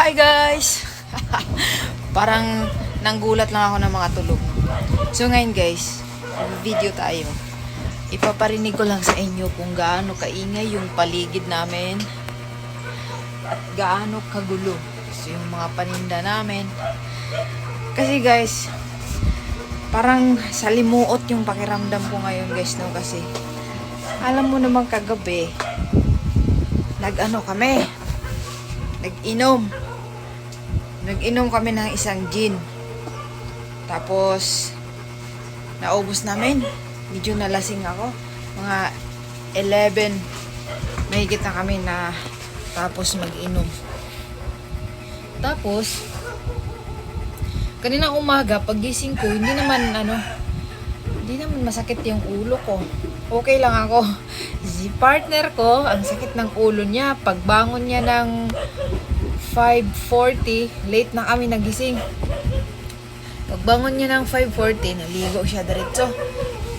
Hi guys! Parang nanggulat lang ako ng mga tulog. So ngayon guys, video tayo. Ipaparinig ko lang sa inyo kung gaano kaingay yung paligid namin at gaano kagulo. So yung mga paninda namin. Kasi guys, parang salimuot yung pakiramdam ko ngayon guys no kasi alam mo naman kagabi nag-ano kami nag-inom. Nag-inom kami ng isang gin. Tapos, naubos namin. Medyo nalasing ako. Mga 11. Mahigit na kami na tapos mag-inom. Tapos, kanina umaga, pagising ko, hindi naman ano, hindi naman masakit yung ulo ko. Okay lang ako. Si partner ko, ang sakit ng ulo niya. Pagbangon niya ng 5.40, late na kami nagising. Pagbangon niya ng 5.40, naligo siya diretso.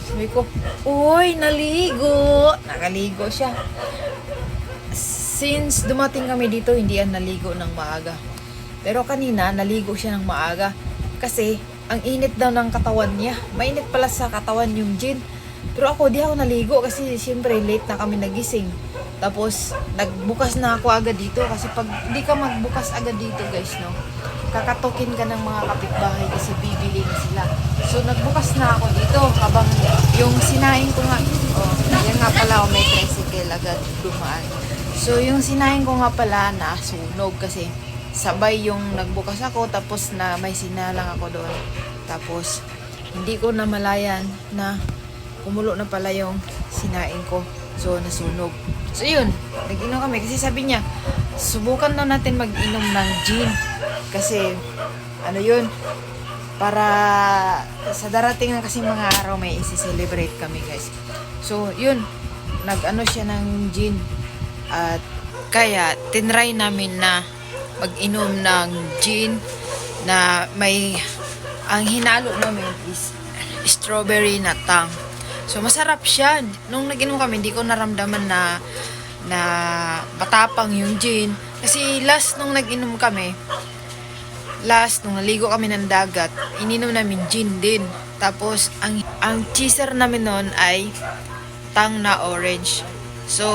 Sabi ko, Uy, naligo! Nakaligo siya. Since dumating kami dito, hindi yan naligo ng maaga. Pero kanina, naligo siya ng maaga. Kasi, ang init daw ng katawan niya. Mainit pala sa katawan yung gin. Pero ako, di ako naligo kasi siyempre late na kami nagising. Tapos, nagbukas na ako agad dito kasi pag di ka magbukas agad dito guys, no, kakatukin ka ng mga kapitbahay kasi bibili na sila. So, nagbukas na ako dito habang yung sinain ko nga, oh, yan nga pala, oh, may tricycle agad dumaan. So, yung sinain ko nga pala na sunog kasi sabay yung nagbukas ako tapos na may sinalang ako doon. Tapos, hindi ko namalayan na kumulo na pala yung sinain ko. So, nasunog. So, yun. Nag-inom kami. Kasi sabi niya, subukan daw natin mag-inom ng gin. Kasi, ano yun, para sa darating na kasi mga araw may isi-celebrate kami guys. So, yun. Nag-ano siya ng gin. At kaya, tinry namin na mag-inom ng gin na may ang hinalo namin is strawberry na tang. So masarap siya. Nung nag-inom kami, hindi ko naramdaman na na matapang yung gin. Kasi last nung nag-inom kami, last nung naligo kami ng dagat, ininom namin gin din. Tapos ang ang cheeser namin noon ay tang na orange. So,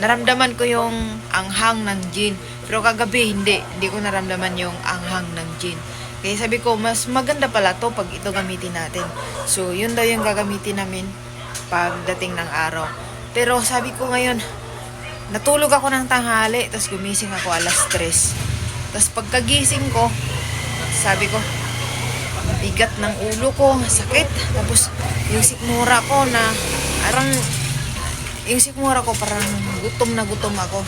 naramdaman ko yung anghang ng gin. Pero kagabi, hindi. Hindi ko naramdaman yung anghang ng gin. Kaya sabi ko, mas maganda pala to pag ito gamitin natin. So, yun daw yung gagamitin namin pagdating ng araw. Pero sabi ko ngayon, natulog ako ng tanghali, tapos gumising ako alas 3. Tapos pagkagising ko, sabi ko, bigat ng ulo ko, sakit. Tapos yung sikmura ko na, parang, yung sikmura ko parang gutom na gutom ako.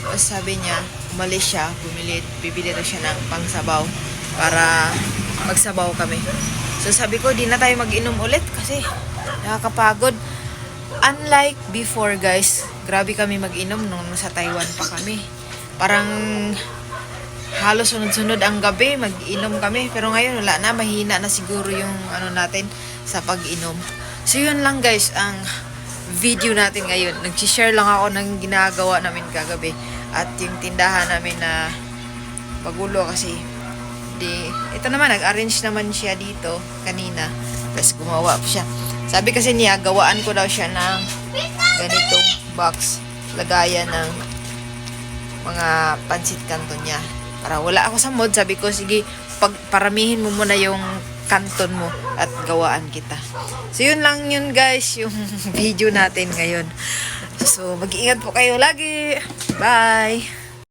Tapos sabi niya, umalis siya, bumili, bibili daw siya ng pangsabaw para magsabaw kami. So sabi ko, di na tayo mag-inom ulit kasi nakakapagod. Unlike before guys, grabe kami mag-inom nung sa Taiwan pa kami. Parang halos sunod-sunod ang gabi, mag-inom kami. Pero ngayon wala na, mahina na siguro yung ano natin sa pag-inom. So yun lang guys, ang video natin ngayon. Nag-share lang ako ng ginagawa namin kagabi. At yung tindahan namin na pagulo kasi di, ito naman, nag-arrange naman siya dito kanina. Tapos gumawa pa siya. Sabi kasi niya, gawaan ko daw siya ng ganitong box. Lagayan ng mga pansit kanto niya. Para wala ako sa mood, sabi ko, sige, pag paramihin mo muna yung kanton mo at gawaan kita. So, yun lang yun guys, yung video natin ngayon. So, mag-iingat po kayo lagi. Bye!